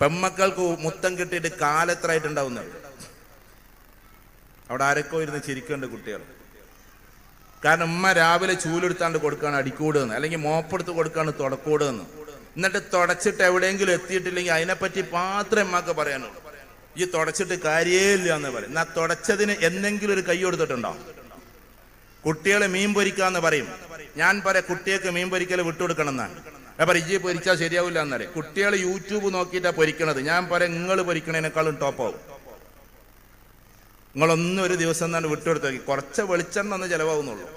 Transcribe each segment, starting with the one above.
പെമ്മക്കൾക്ക് മുത്തം കിട്ടിയിട്ട് കാലെത്രയായിട്ടുണ്ടാവുന്നത് അവിടെ ആരൊക്കെ ഇരുന്ന് ചിരിക്കേണ്ട കുട്ടികൾ. കാരണം ഉമ്മ രാവിലെ ചൂലെടുത്താണ്ട് കൊടുക്കാണ് അടിക്കൂടുന്ന് അല്ലെങ്കിൽ മോപ്പെടുത്ത് കൊടുക്കാണ് തുടക്കൂടുന്ന്. എന്നിട്ട് തുടച്ചിട്ട് എവിടെയെങ്കിലും എത്തിയിട്ടില്ലെങ്കിൽ അതിനെപ്പറ്റി മാത്രമേ ഉമ്മക്ക് പറയാനുള്ളൂ. ഈ തുടച്ചിട്ട് കാര്യമില്ല എന്ന് പറയും. എന്നാ തുടച്ചതിന് എന്തെങ്കിലും ഒരു കൈ കൊടുത്തിട്ടുണ്ടോ? കുട്ടികളെ മീൻ പൊരിക്കാന്ന് പറയും. ഞാൻ പറയാം കുട്ടികൾക്ക് മീൻ പൊരിക്കൽ വിട്ടുകൊടുക്കണം എന്നാണ്. ഞാൻ പറയും ഇജ്ജി പൊരിച്ചാൽ ശരിയാവില്ല എന്നറിയാം കുട്ടികൾ യൂട്യൂബ് നോക്കിയിട്ടാ പൊരിക്കണത്. ഞാൻ പറയാം നിങ്ങൾ പൊരിക്കണേനേക്കാളും ടോപ്പാവും. നിങ്ങളൊന്നും ഒരു ദിവസം തന്നെ വിട്ടുകൊടുത്ത് കുറച്ച് വെളിച്ചെണ്ണ ഒന്ന് ചിലവാകുന്നുള്ളൂ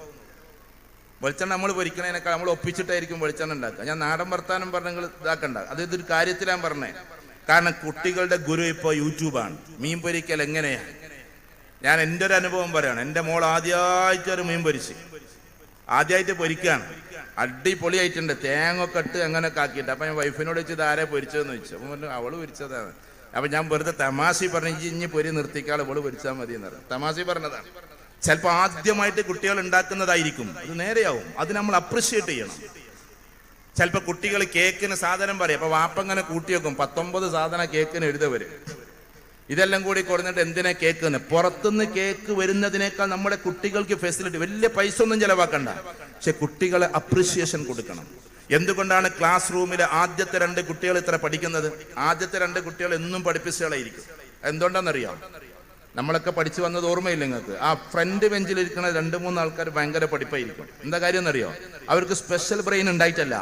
വെളിച്ചെണ്ണ നമ്മൾ പൊരിക്കണേനേക്കാൾ നമ്മൾ ഒപ്പിച്ചിട്ടായിരിക്കും വെളിച്ചെണ്ണ ഉണ്ടാക്കുക. ഞാൻ നാടൻ വർത്താനം പറഞ്ഞ ഇതാക്കണ്ട. അത് ഇതൊരു കാര്യത്തിലാണ് പറഞ്ഞേ. കാരണം കുട്ടികളുടെ ഗുരു ഇപ്പോൾ യൂട്യൂബാണ് മീൻ പൊരിക്കൽ എങ്ങനെയാണ് ഞാൻ എന്റെ ഒരു അനുഭവം പറയാണ്. എന്റെ മോൾ ആദ്യമായിട്ട് ഒരു മീൻ പൊരിച്ച്. ആദ്യമായിട്ട് പൊരിക്കുകയാണ് അടിപൊളിയായിട്ടുണ്ട്. തേങ്ങ ഒക്കെ ഇട്ട് അങ്ങനെയൊക്കെ ആക്കിയിട്ട് അപ്പം ഞാൻ വൈഫിനോട് വെച്ച് ആരെ പൊരിച്ചതെന്ന് ചോദിച്ചു. അപ്പം പറഞ്ഞു അവൾ പൊരിച്ചതാണ്. അപ്പം ഞാൻ വെറുതെ തമാശി പറഞ്ഞു ഇനി പൊരി നിർത്തിക്കാൾ അവൾ പൊരിച്ചാൽ മതി എന്ന് പറഞ്ഞു. തമാശി പറഞ്ഞതാണ്. ചിലപ്പോൾ ആദ്യമായിട്ട് കുട്ടികൾ ഉണ്ടാക്കുന്നതായിരിക്കും. അത് നേരെയാവും. അത് നമ്മൾ അപ്രിഷ്യേറ്റ് ചെയ്യണം. ചിലപ്പോൾ കുട്ടികൾ കേക്കിന് സാധനം പറയും. അപ്പൊ വാപ്പങ്ങനെ കൂട്ടി വെക്കും. പത്തൊമ്പത് സാധനം കേക്കിന് എഴുത വരും. ഇതെല്ലാം കൂടി കൊടുത്തിട്ട് എന്തിനാ കേക്ക് പുറത്തുനിന്ന് കേക്ക് വരുന്നതിനേക്കാൾ നമ്മുടെ കുട്ടികൾക്ക് ഫെസിലിറ്റി വലിയ പൈസ ഒന്നും ചിലവാക്കണ്ട. പക്ഷെ കുട്ടികളെ അപ്രിസിയേഷൻ കൊടുക്കണം. എന്തുകൊണ്ടാണ് ക്ലാസ് റൂമിലെ ആദ്യത്തെ രണ്ട് കുട്ടികൾ ഇത്ര പഠിക്കുന്നത്? ആദ്യത്തെ രണ്ട് കുട്ടികൾ എന്നും പഠിപ്പിച്ചുകളായിരിക്കും എന്തുകൊണ്ടാണെന്നറിയാം നമ്മളൊക്കെ പഠിച്ചു വന്നത് ഓർമ്മയില്ല നിങ്ങൾക്ക്? ആ ഫ്രണ്ട് ബെഞ്ചിൽ ഇരിക്കുന്ന രണ്ട് മൂന്ന് ആൾക്കാർ ഭയങ്കര പഠിപ്പായിരിക്കും. എന്താ കാര്യം എന്നറിയോ അവർക്ക് സ്പെഷ്യൽ ബ്രെയിൻ ഉണ്ടായിട്ടല്ല.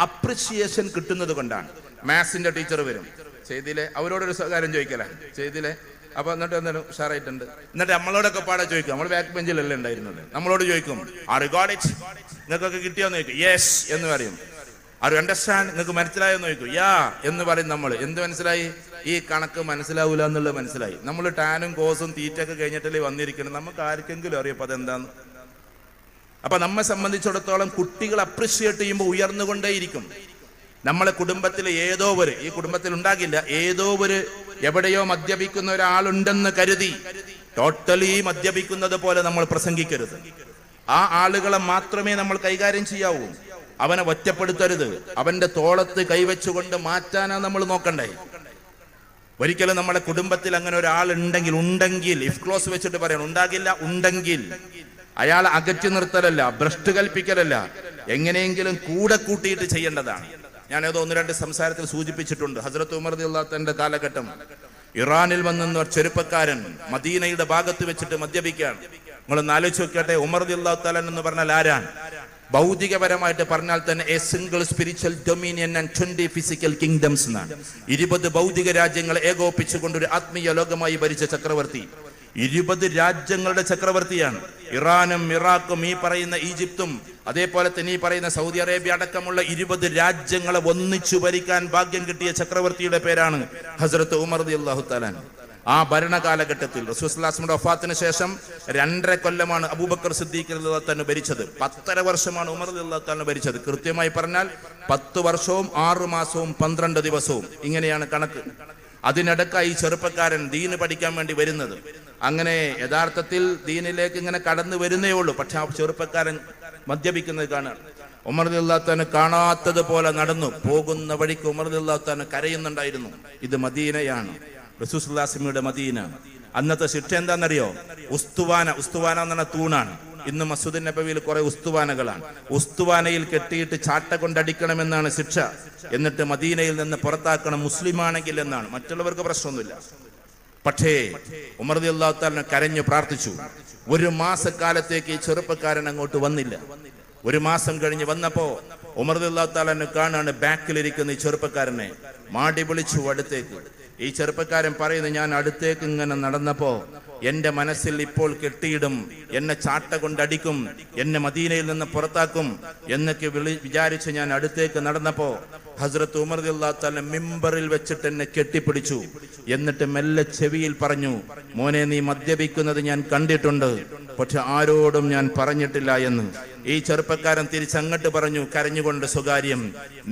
അപ്രിഷിയേഷൻ കിട്ടുന്നത് കൊണ്ടാണ്. മാത്സിന്റെ ടീച്ചർ വരും. ചെയ്തില്ലേ? അവരോടൊരു സ്വകാര്യം ചോദിക്കലാ. ചെയ്തില്ലേ? അപ്പൊ എന്നിട്ട് എന്തായാലും ഉഷാറായിട്ടുണ്ട്. എന്നിട്ട് നമ്മളോടൊക്കെ പാടെ ചോദിക്കും. നമ്മൾ ബാക്ക് ബെഞ്ചിലല്ലേ ഉണ്ടായിരുന്നത്? നമ്മളോട് ചോദിക്കും ആ റിഗാർഡ് ഇറ്റ് നിങ്ങൾക്കൊക്കെ കിട്ടിയോന്ന് ചോദിക്കും യെസ് എന്ന് പറയും. ആർ അണ്ടർസ്റ്റാൻഡ് നിങ്ങൾക്ക് മനസ്സിലായെന്ന് ചോദിക്കും യാ എന്ന് പറയും നമ്മൾ എന്ത് മനസ്സിലായി? ഈ കണക്ക് മനസ്സിലാവൂല എന്നുള്ളത് മനസ്സിലായി. നമ്മൾ ടാനും കോസും തീറ്റൊക്കെ കഴിഞ്ഞിട്ടല്ലേ വന്നിരിക്കണം നമുക്ക് ആർക്കെങ്കിലും അറിയാം അതെന്താന്ന്? അപ്പൊ നമ്മെ സംബന്ധിച്ചിടത്തോളം കുട്ടികൾ അപ്രിഷിയേറ്റ് ചെയ്യുമ്പോൾ ഉയർന്നുകൊണ്ടേയിരിക്കും. നമ്മളെ കുടുംബത്തിൽ ഏതോ ഒരു ഈ കുടുംബത്തിൽ ഉണ്ടാകില്ല ഏതോ ഒരു എവിടെയോ മദ്യപിക്കുന്ന ഒരാളുണ്ടെന്ന് കരുതി ടോട്ടലി മദ്യപിക്കുന്നത് പോലെ നമ്മൾ പ്രസംഗിക്കരുത്. ആ ആളുകളെ മാത്രമേ നമ്മൾ കൈകാര്യം ചെയ്യാവൂ. അവനെ ഒറ്റപ്പെടുത്തരുത്. അവന്റെ തോളത്ത് കൈവച്ചുകൊണ്ട് മാറ്റാനാ നമ്മൾ നോക്കണ്ടേ. ഒരിക്കലും നമ്മുടെ കുടുംബത്തിൽ അങ്ങനെ ഒരാൾ ഉണ്ടെങ്കിൽ ഉണ്ടെങ്കിൽ ഇഫ് ക്ലോസ് വെച്ചിട്ട് പറയണം ഉണ്ടാകില്ല ഉണ്ടെങ്കിൽ അയാൾ അകറ്റി നിർത്തലല്ല ഭ്രഷ്ട് കൽപ്പിക്കലല്ല എങ്ങനെയെങ്കിലും കൂടെ കൂട്ടിയിട്ട് ചെയ്യേണ്ടതാണ്. ഞാൻ ഏതോ ഒന്ന് രണ്ട് സംസാരത്തിൽ സൂചിപ്പിച്ചിട്ടുണ്ട്. ഹസരത്ത് ഉമർ അള്ളാത്തന്റെ കാലഘട്ടം. ഇറാനിൽ വന്നെന്ന ചെറുപ്പക്കാരൻ മദീനയുടെ ഭാഗത്ത് വെച്ചിട്ട് മദ്യപിക്കാൻ നിങ്ങളൊന്ന് ആലോചിച്ച് നോക്കട്ടെ ഉമർ അള്ളാഹു എന്ന് പറഞ്ഞാൽ ആരാണ്? ഭൗതികപരമായിട്ട് പറഞ്ഞാൽ തന്നെ a single spiritual dominion and twenty physical kingdoms എന്നാണ്. ഇരുപത് ഭൗതിക രാജ്യങ്ങളെ ഏകോപിച്ചുകൊണ്ട് ഒരു ആത്മീയ ലോകമായി ഭരിച്ച ചക്രവർത്തി. ഇരുപത് രാജ്യങ്ങളുടെ ചക്രവർത്തിയാണ്. ഇറാനും ഇറാഖും ഈ പറയുന്ന ഈജിപ്തും അതേപോലെ തന്നെ ഈ പറയുന്ന സൗദി അറേബ്യ അടക്കമുള്ള ഇരുപത് രാജ്യങ്ങളെ ഒന്നിച്ചു ഭരിക്കാൻ ഭാഗ്യം കിട്ടിയ ചക്രവർത്തിയുടെ പേരാണ് ഹസരത്ത് ഉമർ അള്ളാഹു താലാൻ ആ ഭരണകാലഘട്ടത്തിൽ റസൂസ്ലാസ്മിയുടെ ഒഫാത്തിന് ശേഷം രണ്ടര കൊല്ലമാണ് അബൂബക്കർ സിദ്ദീഖ് തന്നെ ഭരിച്ചത്. പത്തര വർഷമാണ് ഉമർ തന്നെ ഭരിച്ചത്. കൃത്യമായി പറഞ്ഞാൽ പത്ത് വർഷവും ആറു മാസവും പന്ത്രണ്ട് ദിവസവും. ഇങ്ങനെയാണ് കണക്ക്. അതിനിടക്കായി ചെറുപ്പക്കാരൻ ദീന് പഠിക്കാൻ വേണ്ടി വരുന്നത്. അങ്ങനെ യഥാർത്ഥത്തിൽ ദീനിലേക്ക് ഇങ്ങനെ കടന്നു വരുന്നേ ഉള്ളൂ. പക്ഷെ ആ ചെറുപ്പക്കാരൻ മദ്യപിക്കുന്നത് കാണാൻ ഉമർ കാണാത്തതുപോലെ കാണാത്തത് പോലെ നടന്നു. പോകുന്ന വഴിക്ക് ഉമർ തന്നെ കരയുന്നുണ്ടായിരുന്നു. ഇത് മദീനയാണ്. റസൂസ്ലാസിമിയുടെ മദീന. അന്നത്തെ ശിക്ഷ എന്താണെന്നറിയോ? ഉസ്തുവാന. ഉസ്തുവാന എന്ന് പറഞ്ഞ തൂണാണ്. ഇന്ന് മസൂദ് നബവിയിൽ കുറെ ഉസ്തുവാനകളാണ്. ഉസ്തുവാനയിൽ കെട്ടിയിട്ട് ചാട്ട കൊണ്ടടിക്കണമെന്നാണ് ശിക്ഷ. എന്നിട്ട് മദീനയിൽ നിന്ന് പുറത്താക്കണം മുസ്ലിമാണെങ്കിൽ എന്നാണ്. മറ്റുള്ളവർക്ക് പ്രശ്നമൊന്നുമില്ല. പക്ഷേ ഉമർ അള്ളാഹുത്താലിനെ കരഞ്ഞു പ്രാർത്ഥിച്ചു. ഒരു മാസക്കാലത്തേക്ക് ഈ ചെറുപ്പക്കാരൻ അങ്ങോട്ട് വന്നില്ല. ഒരു മാസം കഴിഞ്ഞ് വന്നപ്പോ ഉമർ അള്ളാഹുത്താലിനെ കാണാണ് ബാക്കിലിരിക്കുന്ന ഈ ചെറുപ്പക്കാരനെ. മാടി വിളിച്ചു അടുത്തേക്ക്. ഈ ചെറുപ്പക്കാരൻ പറയുന്നത് ഞാൻ അടുത്തേക്ക് ഇങ്ങനെ നടന്നപ്പോ എന്റെ മനസ്സിൽ ഇപ്പോൾ കെട്ടിയിടും എന്നെ ചാട്ട കൊണ്ടടിക്കും എന്നെ മദീനയിൽ നിന്ന് പുറത്താക്കും എന്നൊക്കെ വിളി വിചാരിച്ച് ഞാൻ അടുത്തേക്ക് നടന്നപ്പോ ഹസ്രത്ത് ഉമർ അള്ളാഹുത്താല മിമ്പറിൽ വെച്ചിട്ട് എന്നെ കെട്ടിപ്പിടിച്ചു. എന്നിട്ട് മെല്ലെ ചെവിയിൽ പറഞ്ഞു മോനെ നീ മദ്യപിക്കുന്നത് ഞാൻ കണ്ടിട്ടുണ്ട് പക്ഷെ ആരോടും ഞാൻ പറഞ്ഞിട്ടില്ല എന്ന്. ഈ ചെറുപ്പക്കാരൻ തിരിച്ചങ്ങട്ട് പറഞ്ഞു കരഞ്ഞുകൊണ്ട് സ്വകാര്യം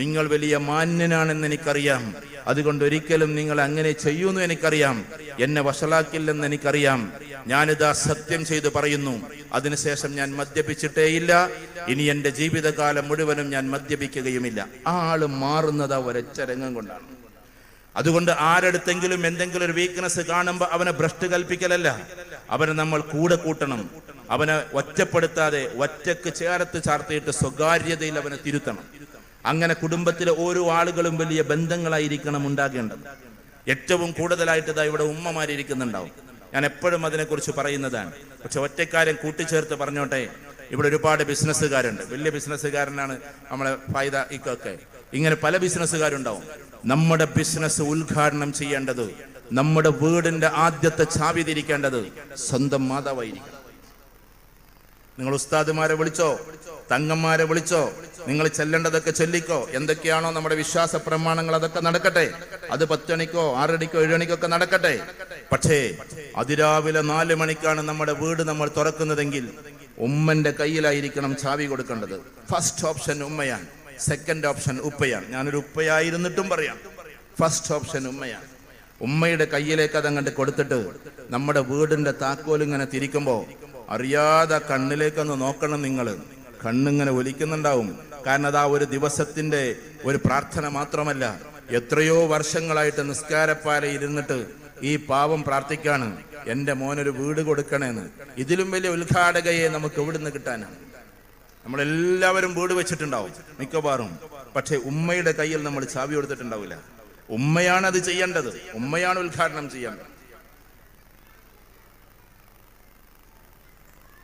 നിങ്ങൾ വലിയ മാന്യനാണെന്ന് എനിക്കറിയാം. അതുകൊണ്ട് ഒരിക്കലും നിങ്ങൾ അങ്ങനെ ചെയ്യുമെന്ന് എനിക്കറിയാം. എന്നെ വഷളാക്കില്ലെന്ന് എനിക്കറിയാം. ഞാനിതാ സത്യം ചെയ്തു പറയുന്നു. അതിനുശേഷം ഞാൻ മദ്യപിച്ചിട്ടേയില്ല ഇനി എന്റെ ജീവിതകാലം മുഴുവനും ഞാൻ മദ്യപിക്കുകയുമില്ല. ആ ആൾ മാറുന്നത് ആ ഒരച്ചരംഗം കൊണ്ടാണ്. അതുകൊണ്ട് ആരടുത്തെങ്കിലും എന്തെങ്കിലും ഒരു വീക്ക്നെസ് കാണുമ്പോൾ അവനെ ഭ്രഷ്ട് കൽപ്പിക്കലല്ല. അവനെ നമ്മൾ കൂടെ കൂട്ടണം. അവനെ ഒറ്റപ്പെടുത്താതെ ഒറ്റയ്ക്ക് ചേർത്ത് ചാർത്തിയിട്ട് സ്വകാര്യതയിൽ അവനെ തിരുത്തണം. അങ്ങനെ കുടുംബത്തിലെ ഓരോ ആളുകളും വലിയ ബന്ധങ്ങളായിരിക്കണം ഉണ്ടാകേണ്ടത്. ഏറ്റവും കൂടുതലായിട്ട് ഇതാ ഇവിടെ ഉമ്മമാരിയ്ക്കുന്നുണ്ടാവും ഞാൻ എപ്പോഴും അതിനെക്കുറിച്ച് പറയുന്നതാണ്. പക്ഷെ ഒറ്റക്കാരൻ കൂട്ടിച്ചേർത്ത് പറഞ്ഞോട്ടെ ഇവിടെ ഒരുപാട് ബിസിനസ്സുകാരുണ്ട്. വലിയ ബിസിനസ്സുകാരനാണ് നമ്മളെ ഫായ്ദ ഇക്കൊക്കെ. ഇങ്ങനെ പല ബിസിനസ്സുകാരുണ്ടാവും. നമ്മുടെ ബിസിനസ് ഉദ്ഘാടനം ചെയ്യേണ്ടത് നമ്മുടെ വീടിന്റെ ആദ്യത്തെ ചാവി തിരിക്കേണ്ടത് സ്വന്തം മാതാവായിരിക്കും നിങ്ങൾ ഉസ്താദുമാരെ വിളിച്ചോ തങ്ങന്മാരെ വിളിച്ചോ നിങ്ങൾ ചെല്ലേണ്ടതൊക്കെ ചൊല്ലിക്കോ എന്തൊക്കെയാണോ നമ്മുടെ വിശ്വാസ പ്രമാണങ്ങൾ അതൊക്കെ നടക്കട്ടെ. അത് പത്തണിക്കോ ആറടിക്കോ ഏഴണിക്കോ ഒക്കെ നടക്കട്ടെ. പക്ഷേ അതിരാവിലെ നാല് മണിക്കാണ് നമ്മുടെ വീട് നമ്മൾ തുറക്കുന്നതെങ്കിൽ ഉമ്മന്റെ കയ്യിലായിരിക്കണം ചാവി കൊടുക്കേണ്ടത്. ഫസ്റ്റ് ഓപ്ഷൻ ഉമ്മയാണ്. സെക്കൻഡ് ഓപ്ഷൻ ഉപ്പയാണ്. ഞാനൊരു ഉപ്പയായിരുന്നിട്ടും പറയാം. ഫസ്റ്റ് ഓപ്ഷൻ ഉമ്മയാണ്. ഉമ്മയുടെ കയ്യിലേക്ക് അതങ്ങോട്ട് കൊടുത്തിട്ട് നമ്മുടെ വീടിന്റെ താക്കോൽ ഇങ്ങനെ തിരിക്കുമ്പോ അറിയാതെ കണ്ണിലേക്കൊന്ന് നോക്കണം നിങ്ങൾ കണ്ണിങ്ങനെ ഒലിക്കുന്നുണ്ടാവും. കാരണം അത് ആ ഒരു ദിവസത്തിന്റെ ഒരു പ്രാർത്ഥന മാത്രമല്ല. എത്രയോ വർഷങ്ങളായിട്ട് നിസ്കാരപ്പാല ഇരുന്നിട്ട് ഈ പാവം പ്രാർത്ഥിക്കാണ്. എന്റെ മോനൊരു വീട് കൊടുക്കണേന്ന്. ഇതിലും വലിയ ഉദ്ഘാടകയെ നമുക്ക് എവിടുന്ന് കിട്ടാനാണ് നമ്മളെല്ലാവരും വീട് വെച്ചിട്ടുണ്ടാവും മിക്കവാറും. പക്ഷെ ഉമ്മയുടെ കയ്യിൽ നമ്മൾ ചാവി കൊടുത്തിട്ടുണ്ടാവില്ല. ഉമ്മയാണ് അത് ചെയ്യേണ്ടത്. ഉമ്മയാണ് ഉദ്ഘാടനം ചെയ്യേണ്ടത്.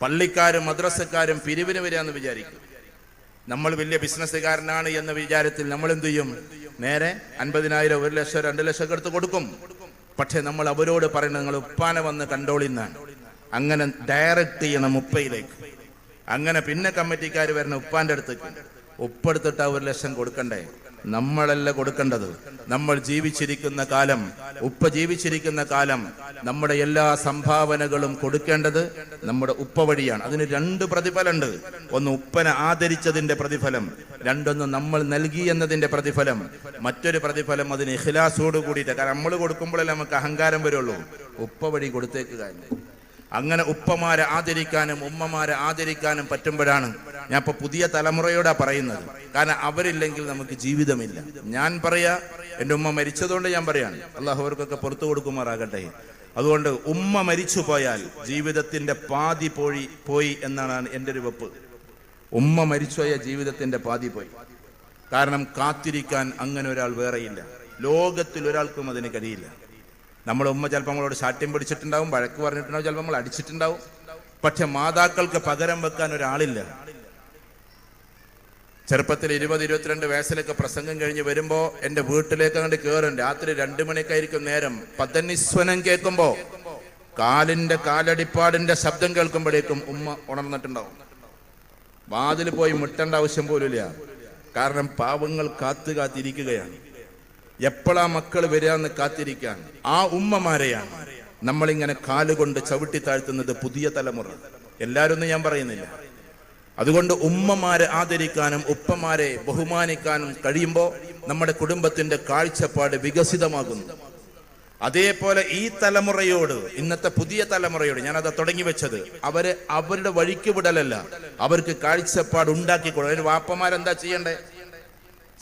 പള്ളിക്കാരും മദ്രസക്കാരും പിരിവിന് വരികയെന്ന് വിചാരിക്കും. നമ്മൾ വലിയ ബിസിനസ്സുകാരനാണ് എന്ന വിചാരത്തിൽ നമ്മൾ എന്ത് ചെയ്യും നേരെ അൻപതിനായിരം ഒരു ലക്ഷം രണ്ട് ലക്ഷം എടുത്ത് കൊടുക്കും. പക്ഷെ നമ്മൾ അവരോട് പറയുന്നത് നിങ്ങൾ ഉപ്പാന വന്ന് കണ്ടോളിന്നാണ് അങ്ങനെ ഡയറക്റ്റ് ചെയ്യണം ഉപ്പയിലേക്ക്. അങ്ങനെ പിന്നെ കമ്മിറ്റിക്കാർ വരുന്ന ഉപ്പാന്റെ അടുത്തേക്ക്. ഉപ്പെടുത്തിട്ട് ഒരു ലക്ഷം കൊടുക്കണ്ടേ? നമ്മളല്ല കൊടുക്കേണ്ടത്. നമ്മൾ ജീവിച്ചിരിക്കുന്ന കാലം ഉപ്പ ജീവിച്ചിരിക്കുന്ന കാലം നമ്മുടെ എല്ലാ സംഭാവനകളും കൊടുക്കേണ്ടത് നമ്മുടെ ഉപ്പ വഴിയാണ്. അതിന് രണ്ട് പ്രതിഫലമുണ്ട്. ഒന്ന് ഉപ്പനെ ആദരിച്ചതിന്റെ പ്രതിഫലം രണ്ടൊന്ന് നമ്മൾ നൽകി എന്നതിന്റെ പ്രതിഫലം. മറ്റൊരു പ്രതിഫലം അതിന് ഇഖിലാസോട് കൂടിയിട്ട്. കാരണം നമ്മൾ കൊടുക്കുമ്പോഴല്ലേ നമുക്ക് അഹങ്കാരം വരുള്ളൂ. ഉപ്പ വഴി കൊടുത്തേക്കുക അങ്ങനെ ഉപ്പമാരെ ആദരിക്കാനും ഉമ്മമാരെ ആദരിക്കാനും പറ്റുമ്പോഴാണ് ഞാൻ ഇപ്പൊ പുതിയ തലമുറയോടാ പറയുന്നത്. കാരണം അവരില്ലെങ്കിൽ നമുക്ക് ജീവിതമില്ല. ഞാൻ പറയാ എന്റെ ഉമ്മ മരിച്ചതുകൊണ്ട് ഞാൻ പറയാണ് അള്ളാഹു അവർക്കൊക്കെ പുറത്തു കൊടുക്കുമാറാകട്ടെ. അതുകൊണ്ട് ഉമ്മ മരിച്ചു പോയാൽ ജീവിതത്തിന്റെ പാതി പോയി പോയി എന്നാണ് എന്റെ ഒരു വെപ്പ്. ഉമ്മ മരിച്ചുപോയ ജീവിതത്തിന്റെ പാതി പോയി. കാരണം കാത്തിരിക്കാൻ അങ്ങനെ ഒരാൾ വേറെയില്ല. ലോകത്തിൽ ഒരാൾക്കും അതിന് കഴിയില്ല. നമ്മുടെ ഉമ്മ ചിലപ്പോൾ നമ്മളോട് ശാഠ്യം പിടിച്ചിട്ടുണ്ടാവും വഴക്ക് പറഞ്ഞിട്ടുണ്ടാവും ചിലപ്പോൾ നമ്മൾ അടിച്ചിട്ടുണ്ടാവും. പക്ഷെ മാതാക്കൾക്ക് പകരം വെക്കാൻ ഒരാളില്ല. ചെറുപ്പത്തിൽ ഇരുപത് ഇരുപത്തിരണ്ട് വയസ്സിലൊക്കെ പ്രസംഗം കഴിഞ്ഞ് വരുമ്പോ എന്റെ വീട്ടിലേക്ക് അങ്ങോട്ട് കയറും രാത്രി രണ്ടു മണിക്കായിരിക്കും നേരം. പതനിസ്വനം കേൾക്കുമ്പോ കാലിന്റെ കാലടിപ്പാടിന്റെ ശബ്ദം കേൾക്കുമ്പോഴേക്കും ഉമ്മ ഉണർന്നിട്ടുണ്ടാവും. വാതിൽ പോയി മുട്ടേണ്ട ആവശ്യം പോലുമില്ല. കാരണം പാവങ്ങൾ കാത്തു കാത്തിരിക്കുകയാണ്. എപ്പോഴാ മക്കൾ വരാന്ന് കാത്തിരിക്കാൻ? ആ ഉമ്മമാരെയാണ്. നമ്മളിങ്ങനെ കാലുകൊണ്ട് ചവിട്ടി താഴ്ത്തുന്നത് പുതിയ തലമുറ. എല്ലാവരും ഒന്നും ഞാൻ പറയുന്നില്ല. അതുകൊണ്ട് ഉമ്മമാരെ ആദരിക്കാനും ഉപ്പമാരെ ബഹുമാനിക്കാനും കഴിയുമ്പോൾ നമ്മുടെ കുടുംബത്തിന്റെ കാഴ്ചപ്പാട് വികസിതമാകുന്നു. അതേപോലെ ഈ തലമുറയോട് ഇന്നത്തെ പുതിയ തലമുറയോട് ഞാനത് തുടങ്ങി വെച്ചത് അവരെ അവരുടെ വഴിക്ക് വിടലല്ല. അവർക്ക് കാഴ്ചപ്പാട് ഉണ്ടാക്കി കൊടുക്കും അതിന് വാപ്പമാരെന്താ ചെയ്യണ്ടേ?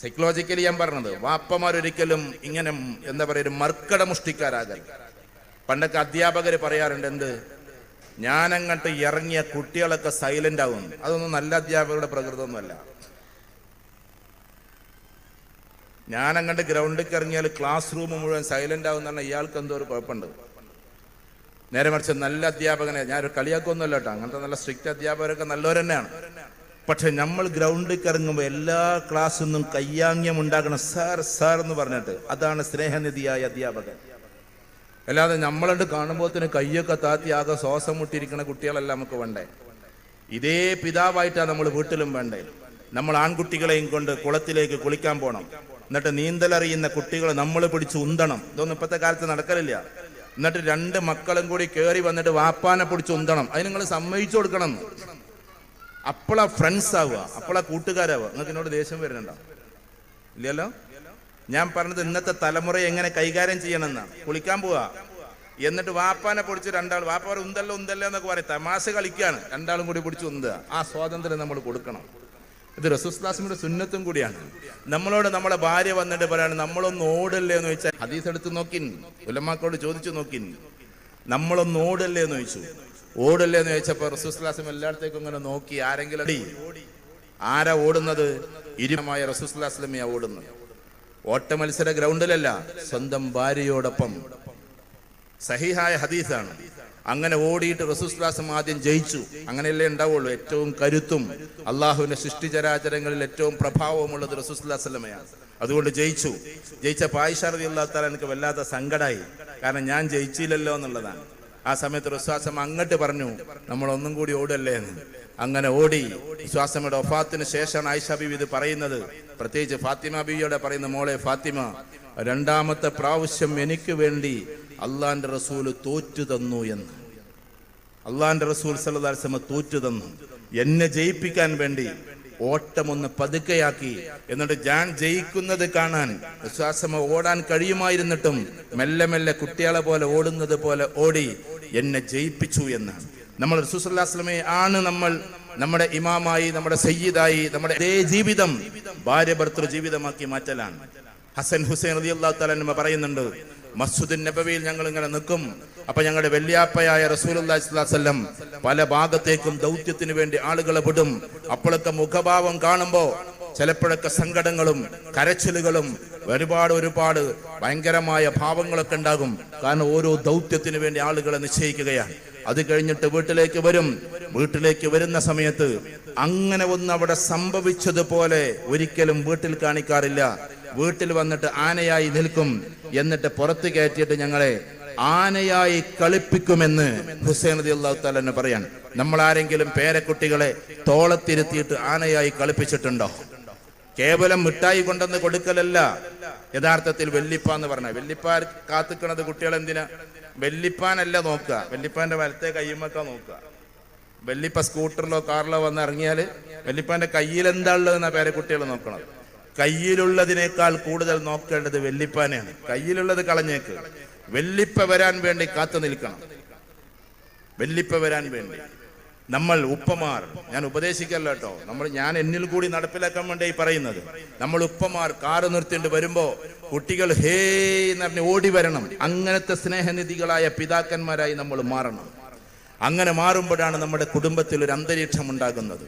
സൈക്കോളജിക്കലി ഞാൻ പറഞ്ഞത് വാപ്പമാരൊരിക്കലും ഇങ്ങനെ എന്താ പറയുക ഒരു മർക്കട മുഷ്ടിക്കാരാകരുത്. പണ്ടൊക്കെ അധ്യാപകർ പറയാറുണ്ട് എന്ത്? ഞാനങ്ങോട്ട് ഇറങ്ങിയ കുട്ടികളൊക്കെ സൈലന്റ് ആകും അതൊന്നും നല്ല അധ്യാപകരുടെ പ്രകൃതമൊന്നുമല്ല. ഞാനങ്ങോട്ട് ഗ്രൗണ്ടിൽ ഇറങ്ങിയാൽ ക്ലാസ് റൂം മുഴുവൻ സൈലന്റ് ആകും പറഞ്ഞാൽ ഇയാൾക്ക് എന്തോ ഒരു കുഴപ്പമുണ്ട്. നേരെ മറിച്ച് നല്ല അധ്യാപകനെ ഞാനൊരു കളിയാക്കൊന്നുമല്ല കേട്ടോ. അങ്ങനത്തെ നല്ല സ്ട്രിക്റ്റ് അധ്യാപകരൊക്കെ നല്ലവർ തന്നെയാണ് പക്ഷെ നമ്മൾ ഗ്രൗണ്ടിൽ ഇറങ്ങുമ്പോൾ എല്ലാ ക്ലാസ്സിൽ നിന്നും കയ്യാങ്ങ്യം ഉണ്ടാകണം സാർ സാർ എന്ന് പറഞ്ഞിട്ട് അതാണ് സ്നേഹനിധിയായ അധ്യാപകൻ. അല്ലാതെ നമ്മളണ്ട് തന്നെ കയ്യൊക്കെ താത്തി ആകെ ശ്വാസം മുട്ടിയിരിക്കുന്ന കുട്ടികളല്ല നമുക്ക് വേണ്ടേ? ഇതേ പിതാവായിട്ടാണ് നമ്മൾ വീട്ടിലും വേണ്ടേ? നമ്മൾ ആൺകുട്ടികളെയും കൊണ്ട് കുളത്തിലേക്ക് കുളിക്കാൻ പോകണം എന്നിട്ട് നീന്തലറിയുന്ന കുട്ടികളെ നമ്മൾ പിടിച്ച് ഉന്തണം. ഇതൊന്നും ഇപ്പോഴത്തെ കാലത്ത് നടക്കലില്ല. എന്നിട്ട് രണ്ട് മക്കളും കൂടി കയറി വന്നിട്ട് വാപ്പാനെ പിടിച്ച് ഉന്തണം. അതിന് നിങ്ങൾ സമ്മതിച്ചു കൊടുക്കണം. അപ്പോളാ ഫ്രണ്ട്സ് ആവുക. അപ്പോളാ കൂട്ടുകാരാവുക. നിങ്ങൾക്ക് എന്നോട് ദേഷ്യം വരുന്നുണ്ടോ? ഇല്ലല്ലോ? ഞാൻ പറഞ്ഞത് ഇന്നത്തെ തലമുറയെ എങ്ങനെ കൈകാര്യം ചെയ്യണമെന്നാണ്. കുളിക്കാൻ പോവാ. എന്നിട്ട് വാപ്പാനെ പൊടിച്ച് രണ്ടാൾ വാപ്പ പറയും ഉന്തല്ല ഉന്തല്ല എന്നൊക്കെ പറയും. തമാശ കളിക്കുകയാണ് രണ്ടാളും കൂടി പിടിച്ച് ഉന്തുക. ആ സ്വാതന്ത്ര്യം നമ്മൾ കൊടുക്കണം. ഇത് റസൂസ്ലാസിന്റെ സുന്നത്തും കൂടിയാണ്. നമ്മളോട് നമ്മളെ ഭാര്യ വന്നിട്ട് പറയാണ് നമ്മളൊന്ന് ഓടല്ലേ എന്ന് ചോദിച്ചാൽ ഹദീസ് എടുത്ത് നോക്കിൻ. ഉലമാക്കോട് ചോദിച്ചു നോക്കിൻ. നമ്മളൊന്ന് ഓടല്ലേ എന്ന് ചോദിച്ചു. ഓടല്ലേ എന്ന് ചോദിച്ചപ്പോ റസൂസ്ലാസം എല്ലായിടത്തേക്കും ഇങ്ങനെ നോക്കി ആരെങ്കിലും ആരാ ഓടുന്നത്? ഇരുമായ റസൂസ്ലാസ്ലമിയാ ഓടുന്നത്. ഓട്ട മത്സര ഗ്രൗണ്ടിലല്ല സ്വന്തം ഭാര്യയോടൊപ്പം. സഹിഹായ ഹദീസാണ്. അങ്ങനെ ഓടിയിട്ട് റസൂസ്ലാസം ആദ്യം ജയിച്ചു. അങ്ങനെയല്ലേ ഉണ്ടാവുള്ളൂ. ഏറ്റവും കരുത്തും അള്ളാഹുവിന്റെ സൃഷ്ടിചരാചരങ്ങളിൽ ഏറ്റവും പ്രഭാവമുള്ളത് റസൂസ്ലാസ്ലമയാണ് അതുകൊണ്ട് ജയിച്ചു. ജയിച്ച പായിഷാറതി ഇല്ലാത്താൽ എനിക്ക് വല്ലാത്ത സങ്കടമായി കാരണം ഞാൻ ജയിച്ചില്ലല്ലോ എന്നുള്ളതാണ്. ആ സമയത്ത് റസ്വാസം അങ്ങോട്ട് പറഞ്ഞു നമ്മൾ ഒന്നും കൂടി ഓടല്ലേ എന്ന്. അങ്ങനെ ഓടി. വിശ്വാസമ്മയുടെ ഒഫാത്തിന് ശേഷമാണ് ആയിഷ ബിവി ഇത് പറയുന്നത്. പ്രത്യേകിച്ച് ഫാത്തിമ ബീവിയോടെ പറയുന്ന മോളെ ഫാത്തിമ രണ്ടാമത്തെ പ്രാവശ്യം എനിക്ക് വേണ്ടി അള്ളാന്റെ റസൂൽ തോറ്റു തന്നു എന്ന്. അള്ളാന്റെ റസൂൽ സല്ലാസ്മ തോറ്റു തന്നു. എന്നെ ജയിപ്പിക്കാൻ വേണ്ടി ഓട്ടമൊന്ന് പതുക്കെയാക്കി. എന്നിട്ട് ഞാൻ ജയിക്കുന്നത് കാണാൻ വിശ്വാസമ ഓടാൻ കഴിയുമായിരുന്നിട്ടും മെല്ലെ മെല്ലെ കുട്ടികളെ പോലെ ഓടുന്നത് പോലെ ഓടി എന്നെ ജയിപ്പിച്ചു എന്ന് നമ്മൾ റസൂസ്ലാസ്ലമെ ആണ് നമ്മൾ നമ്മുടെ ഇമാമായി നമ്മുടെ സയ്യിദായി നമ്മുടെ അതേ ജീവിതം ഭാര്യ ഭർത്തൃ ജീവിതമാക്കി മാറ്റലാണ്. ഹസൻ ഹുസൈൻ റതി അള്ളാഹു പറയുന്നുണ്ട് മസ്ജിദുൻ നബവിയിൽ ഞങ്ങൾ ഇങ്ങനെ നിൽക്കും. അപ്പൊ ഞങ്ങളുടെ വെള്ളിയാപ്പയായ റസൂലം പല ഭാഗത്തേക്കും ദൗത്യത്തിന് വേണ്ടി ആളുകളെ വിടും. അപ്പോഴൊക്കെ മുഖഭാവം കാണുമ്പോ ചിലപ്പോഴൊക്കെ സങ്കടങ്ങളും കരച്ചിലുകളും ഒരുപാട് ഒരുപാട് ഭയങ്കരമായ ഭാവങ്ങളൊക്കെ ഉണ്ടാകും. കാരണം ഓരോ ദൗത്യത്തിന് വേണ്ടി ആളുകളെ നിശ്ചയിക്കുകയാണ്. അത് കഴിഞ്ഞിട്ട് വീട്ടിലേക്ക് വരും. വീട്ടിലേക്ക് വരുന്ന സമയത്ത് അങ്ങനെ ഒന്ന് അവിടെ സംഭവിച്ചതുപോലെ ഒരിക്കലും വീട്ടിൽ കാണിക്കാറില്ല. വീട്ടിൽ വന്നിട്ട് ആനയായി നിൽക്കും. എന്നിട്ട് പുറത്ത് കയറ്റിയിട്ട് ഞങ്ങളെ ആനയായി കളിപ്പിക്കുമെന്ന് ഹുസൈൻ അലി അള്ളാഹു പറയാണ്. നമ്മൾ ആരെങ്കിലും പേരക്കുട്ടികളെ തോളത്തിരുത്തിയിട്ട് ആനയായി കളിപ്പിച്ചിട്ടുണ്ടോ? കേവലം മിഠായി കൊണ്ടെന്ന് കൊടുക്കലല്ല. യഥാർത്ഥത്തിൽ വെല്ലിപ്പ എന്ന് പറഞ്ഞ. വെല്ലിപ്പാർ കാത്തുക്കണത് കുട്ടികൾ എന്തിനാ? വെല്ലിപ്പാനല്ല നോക്കുക. വെല്ലിപ്പാന്റെ വലത്തെ കയ്യുമൊക്കെ നോക്കുക. വെല്ലിപ്പ സ്കൂട്ടറിലോ കാറിലോ വന്ന് ഇറങ്ങിയാൽ വെല്ലിപ്പാന്റെ കയ്യിൽ എന്താ ഉള്ളതെന്നാ പേരെ കുട്ടികൾ നോക്കണം കയ്യിലുള്ളതിനേക്കാൾ കൂടുതൽ നോക്കേണ്ടത് വെല്ലിപ്പാനെയാണ് കയ്യിലുള്ളത് കളഞ്ഞേക്ക്. വെല്ലിപ്പ വരാൻ വേണ്ടി കാത്തു നിൽക്കണം. വെല്ലിപ്പ വരാൻ വേണ്ടി. നമ്മൾ ഉപ്പമാർ. ഞാൻ ഉപദേശിക്കല്ലോ കേട്ടോ. നമ്മൾ ഞാൻ എന്നിൽ കൂടി നടപ്പിലാക്കാൻ വേണ്ടി പറയുന്നത്. നമ്മൾ ഉപ്പമാർ കാറ് നിർത്തിയിട്ട് വരുമ്പോ കുട്ടികൾ ഹേ എന്ന് പറഞ്ഞ് ഓടി വരണം. അങ്ങനത്തെ സ്നേഹനിധികളായ പിതാക്കന്മാരായി നമ്മൾ മാറണം. അങ്ങനെ മാറുമ്പോഴാണ് നമ്മുടെ കുടുംബത്തിൽ ഒരു അന്തരീക്ഷം ഉണ്ടാകുന്നത്.